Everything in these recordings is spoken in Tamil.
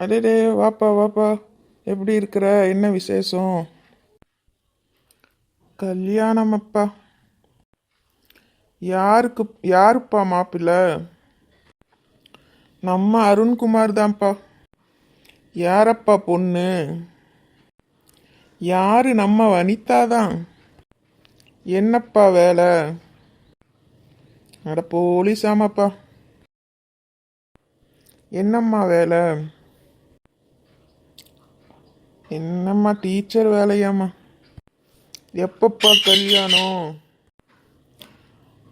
அடே வாப்பா வாப்பா எப்படி இருக்கிற? என்ன விசேஷம்? கல்யாணம் அப்பா யாருக்கு யாருப்பா மாப்பிள்ளை? நம்ம அருண்குமார் தான்ப்பா யாரப்பா பொண்ணு? யாரு நம்ம வனிதா தான் என்னப்பா வேலை? அட போலீஸாமாப்பா. என்னம்மா வேலை? என்னம்மா டீச்சர் வேலையாம்மா? எப்பப்பா கல்யாணம்?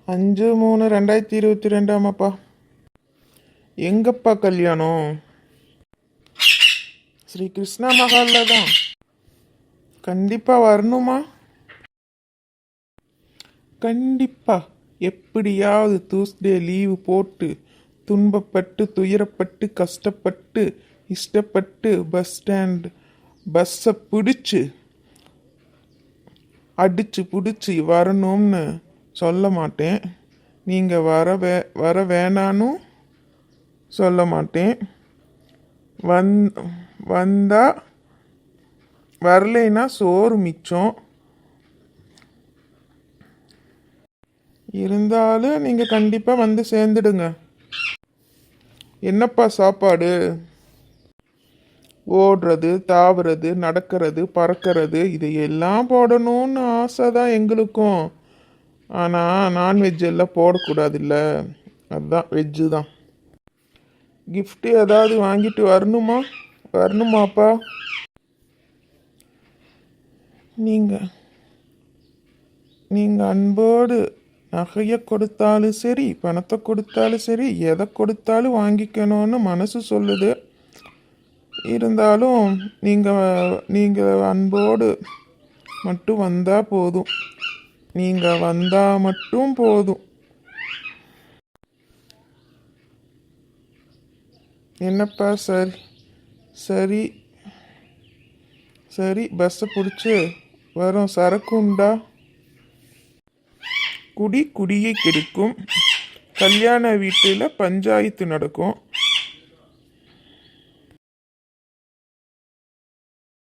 அஞ்சு மூணு ரெண்டாயிரத்தி இருபத்தி ரெண்டாமாப்பா. எங்கப்பா கல்யாணம்? ஸ்ரீ கிருஷ்ணா மகாலில் தான். கண்டிப்பாக வரணுமா? கண்டிப்பா. எப்படியாவது டியூஸ்டே லீவு போட்டு துன்பப்பட்டு துயரப்பட்டு கஷ்டப்பட்டு இஷ்டப்பட்டு பஸ் ஸ்டாண்ட் பஸ்ஸை பிடிச்சு அடித்து பிடிச்சி வரணும்னு சொல்ல மாட்டேன். நீங்கள் வர வே வர வேணானும் சொல்ல மாட்டேன். வந் வந்தால் வரலைன்னா சோறு மிச்சம். இருந்தாலும் நீங்கள் கண்டிப்பாக வந்து சேர்ந்துடுங்க. என்னப்பா சாப்பாடு? ஓடுறது தாவுறது நடக்கிறது பறக்கிறது இதையெல்லாம் போடணும்னு ஆசை தான் எங்களுக்கும். ஆனால் நான்வெஜ் எல்லாம் போடக்கூடாதுல்ல. அதுதான் வெஜ்ஜு தான். கிஃப்ட்டு ஏதாவது வாங்கிட்டு வரணுமா? வரணுமாப்பா நீங்கள் நீங்கள் அன்போடு நகையை கொடுத்தாலும் சரி பணத்தை கொடுத்தாலும் சரி எதை கொடுத்தாலும் வாங்கிக்கணும்னு மனசு சொல்லுது. இருந்தாலும் நீங்கள் நீங்கள் அன்போடு மட்டும் வந்தால் போதும். நீங்கள் வந்தால் மட்டும் போதும். என்னப்பா சரி சரி சரி பஸ்ஸை பிடிச்சி வரும். சரக்கு உண்டா? குடி குடியை கெடுக்கும். கல்யாண வீட்டில் பஞ்சாயத்து நடக்கும்.